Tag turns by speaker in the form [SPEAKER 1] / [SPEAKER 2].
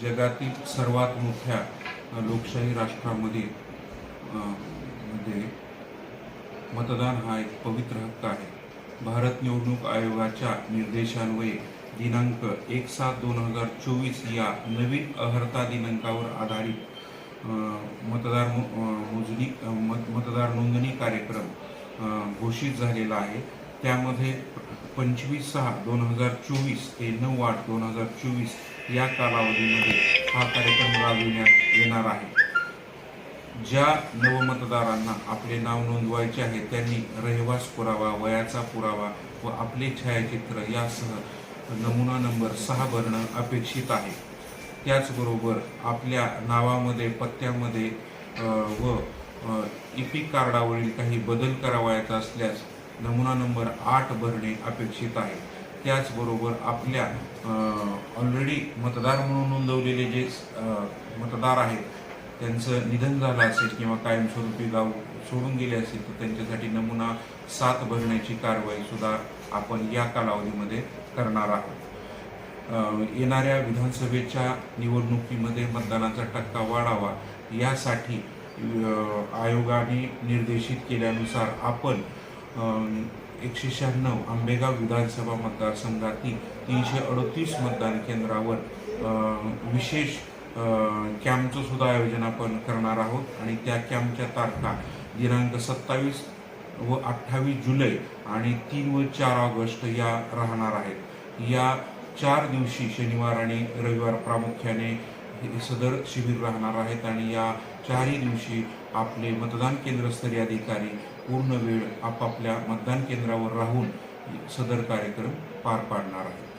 [SPEAKER 1] जगातील सर्वात मोठ्या लोकशाही राष्ट्रामध्ये मध्ये मतदान हा एक पवित्र हक्क आहे. भारत निवडणूक आयोगाच्या निर्देशान्वये दिनांक एक सात दोन हजार चोवीस या नवीन अहर्ता दिनांकावर आधारित मतदार मोजणी मत मतदार नोंदणी कार्यक्रम घोषित झालेला आहे. त्यामध्ये पंचवीस सहा दोन हजार चोवीस ते नऊ आठ दोन हजार चोवीस या कालावधीमध्ये हा कार्यक्रम राबविण्यात येणार आहे. ज्या नवमतदारांना आपले नाव नोंदवायचे आहे त्यांनी रहिवास पुरावा वयाचा पुरावा व आपले छायाचित्र यासह नमुना नंबर सहा भरणं अपेक्षित आहे. त्याचबरोबर आपल्या नावामध्ये पत्त्यामध्ये व इपिक कार्डावरील काही बदल करावयाचा असल्यास नमुना नंबर आठ भरणे अपेक्षित आहे. त्याचबरोबर आपल्या ऑलरेडी मतदार म्हणून नोंदवलेले जे मतदार आहेत त्यांचं निधन झालं असेल किंवा कायमस्वरूपी गाव सोडून गेले असेल तर त्यांच्यासाठी नमुना सात भरण्याची कारवाई सुद्धा आपण या कालावधीमध्ये करणार आहोत. येणाऱ्या विधानसभेच्या निवडणुकीमध्ये मतदानाचा टक्का वाढावा यासाठी आयोगाने निर्देशित केल्यानुसार आपण एकशे शहाण्णव आंबेगाव विधानसभा मतदारसंघातील तीनशे अडतीस मतदान केंद्रावर विशेष कॅम्पचं सुद्धा आयोजन आपण करणार आहोत. आणि त्या कॅम्पच्या तारखा दिनांक सत्तावीस व अठ्ठावीस जुलै आणि तीन व चार ऑगस्ट या राहणार आहेत. या चार दिवशी शनिवार आणि रविवार प्रामुख्याने सदर शिबिर राहणार आहेत आणि या चारही दिवशी आपले मतदान केंद्रस्तरीय अधिकारी पूर्ण वेळ आपापल्या मतदान केंद्रावर राहून सदर कार्यक्रम पार पाडणार आहेत.